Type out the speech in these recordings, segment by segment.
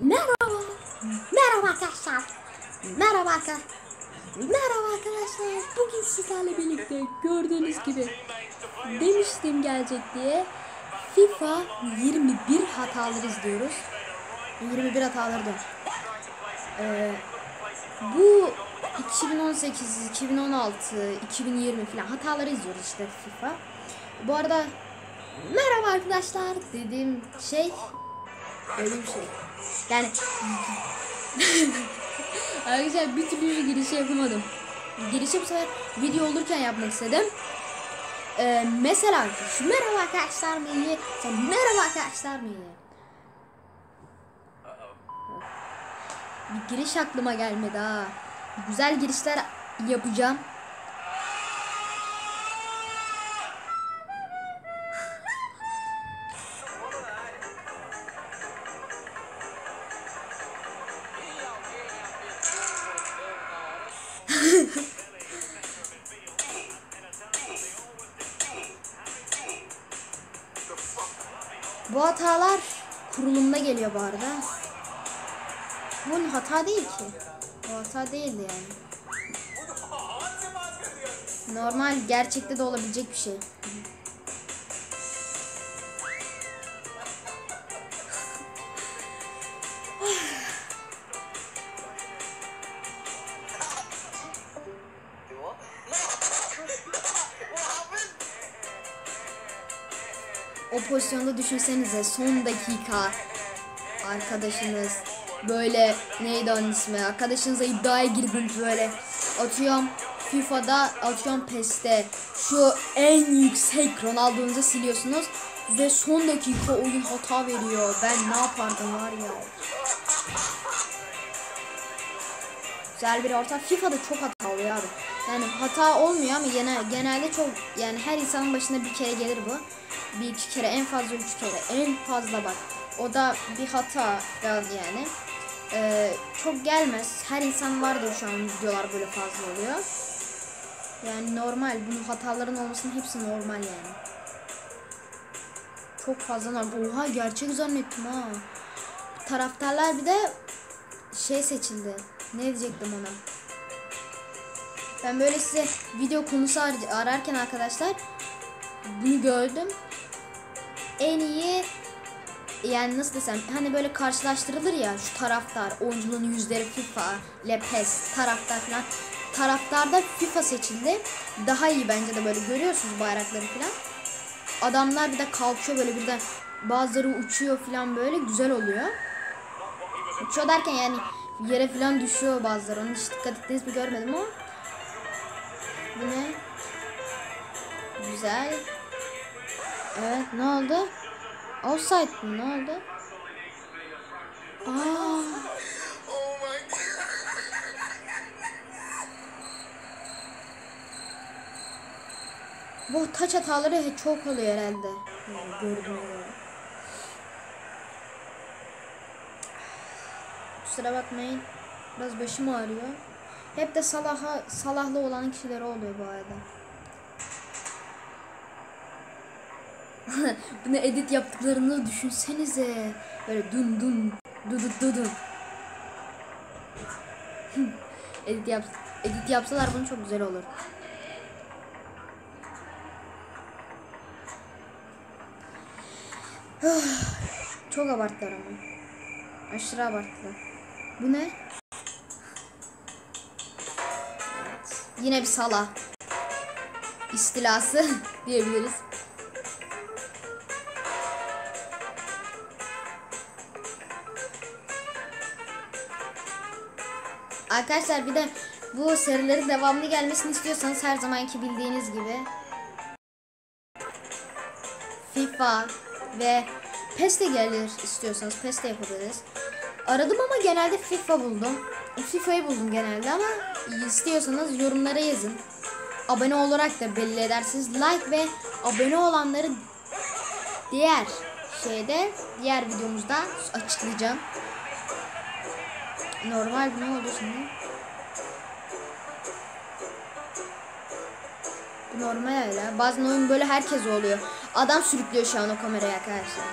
Merhaba. Merhaba arkadaşlar. Merhaba arkadaşlar. Merhaba arkadaşlar. Bugün sizlerle birlikte gördüğünüz gibi demiştim gelecek diye FIFA 21 hataları izliyoruz. 21 hataları da. Ee, bu 2018, 2016, 2020 falan hataları izliyoruz işte FIFA. Bu arada merhaba arkadaşlar dediğim şey öyle bir şey. Yani arkadaşlar bir türlü girişi yapamadım. Girişi bu sefer video olurken yapmak istedim. Ee, mesela şu merhaba arkadaşlar mı iyi? Sen merhaba arkadaşlar mı iyi? Bir giriş aklıma gelmedi ha. Güzel girişler yapacağım. Bu hatalar kurulumda geliyor bu arada. Bu hata değil ki. Bu hata değildi yani. Normal gerçekte de olabilecek bir şey. O pozisyonda düşünsenize son dakika arkadaşınız böyle neydi onun ismi? Arkadaşınızla iddiaya girdiniz böyle. Atıyorum FIFA'da atıyorum PES'te. Şu en yüksek Ronaldo'nuzu siliyorsunuz ve son dakika oyun hata veriyor. Ben ne yapardım var ya? Güzel bir orta. FIFA'da çok hata oluyor abi yani hata olmuyor ama genel, genelde çok yani her insanın başına bir kere gelir bu. Bir iki kere en fazla üç kere en fazla bak. O da bir hata yani. Ee, çok gelmez. Her insan vardır şu an videolar böyle fazla oluyor. Yani normal bu hataların olmasının hepsi normal yani. Çok fazla normal. Oha gerçek zannettim ha. Taraftarlar bir de şey seçildi. Ne diyecektim ona ben böyle size video konusu ar- ararken arkadaşlar bunu gördüm. En iyi yani nasıl desem hani böyle karşılaştırılır ya şu taraftar oyunculuğun yüzleri FIFA ile PES taraftar falan. Taraftarda FIFA seçildi. Daha iyi bence de böyle görüyorsunuz bayrakları falan. Adamlar bir de kalkıyor böyle birden. Bazıları uçuyor falan böyle güzel oluyor. Uçuyor derken yani yere falan düşüyor bazıları. Onu hiç dikkat ettiniz mi görmedim ama güzel Evet ne oldu? Offside mı? Ne oldu? Aa. Bu taç hataları çok oluyor herhalde. Gibi. Kusura bakmayın. Biraz başım ağrıyor. Hep de Salah'a Salah'la olan kişiler oluyor bu arada. Bunu edit yaptıklarını düşünsenize. Böyle dun dun du du du dun. edit yap edit yapsalar bunu çok güzel olur. çok abarttılar ama. Aşırı abarttılar. Bu ne? Yine bir sala. istilası diyebiliriz. Arkadaşlar bir de bu serilerin devamlı gelmesini istiyorsanız her zamanki bildiğiniz gibi FIFA ve PES de gelir istiyorsanız PES de yapabiliriz. Aradım ama genelde FIFA buldum. FIFA'yı buldum genelde ama istiyorsanız yorumlara yazın. Abone olarak da belli edersiniz. Like ve abone olanları diğer şeyde diğer videomuzda açıklayacağım. Normal ne oldu şimdi? Bu normal öyle. Bazen oyun böyle herkes oluyor. Adam sürüklüyor şu an o kamerayı arkadaşlar.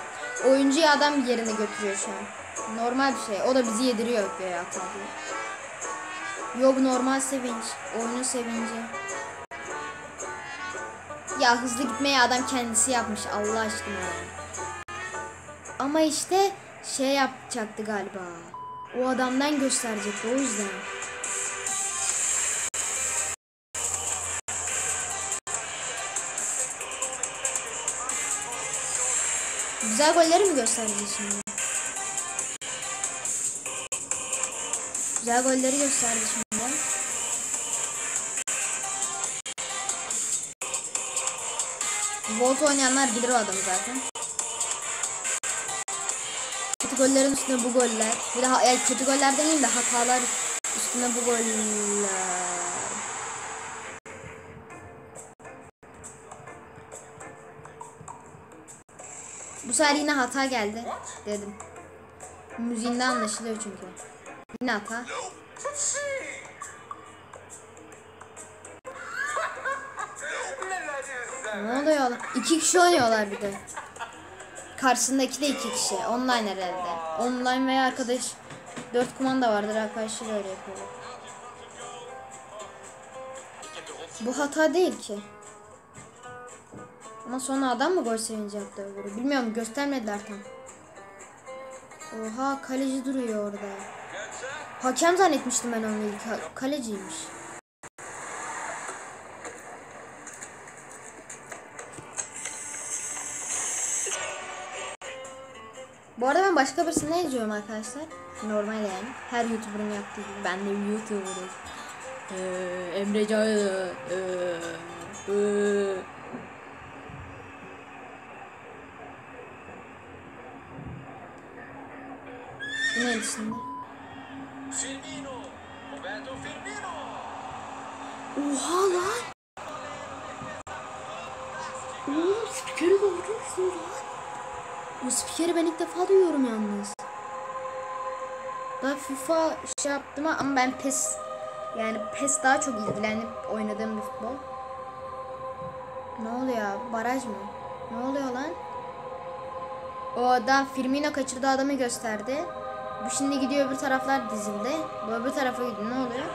Oyuncuyu adam yerine götürüyor şu an. Normal bir şey. O da bizi yediriyor böyle hata diye. Yok normal sevinç. Oyunun sevinci. Ya hızlı gitmeyi adam kendisi yapmış Allah aşkına. Ama işte şey yapacaktı galiba. O adamdan gösterecekti o yüzden. Güzel golleri mi göstereceğiz şimdi? Güzel golleri gösterdi şimdi. Volt oynayanlar bilir o adamı zaten. Kötü gollerin üstüne bu goller. Bir daha yani kötü goller demeyeyim de hatalar üstüne bu goller. Bu sefer yine hata geldi dedim. Müziğinde anlaşılıyor çünkü. Yine hata. Ne oluyor? İki kişi oynuyorlar bir de. Karşısındaki de iki kişi. Online herhalde. Online veya arkadaş. Dört kumanda vardır arkadaşlar öyle yapıyorlar. Bu hata değil ki. Ama sonra adam mı gol sevinci yaptı öbürü? Bilmiyorum göstermediler tam. Oha kaleci duruyor orada. Hakem zannetmiştim ben onu ilk. Kaleciymiş. Bu arada ben başka birisini izliyorum arkadaşlar. Normal yani. Her YouTuber'ın yaptığı gibi. Ben de YouTuber'ım. Ee, Emre Can. Ee, ee. Bu neydi şimdi? Firmino, Roberto Firmino. Oha lan. Oğlum spikeri mü lan? Bu spikeri ben ilk defa duyuyorum yalnız. Daha FIFA şey yaptım ama ben PES yani PES daha çok ilgilenip oynadığım bir futbol. Ne oluyor? Baraj mı? Ne oluyor lan? O adam Firmino kaçırdığı adamı gösterdi. Bu şimdi gidiyor öbür taraflar dizildi. Bu öbür tarafa gidiyor. Ne oluyor?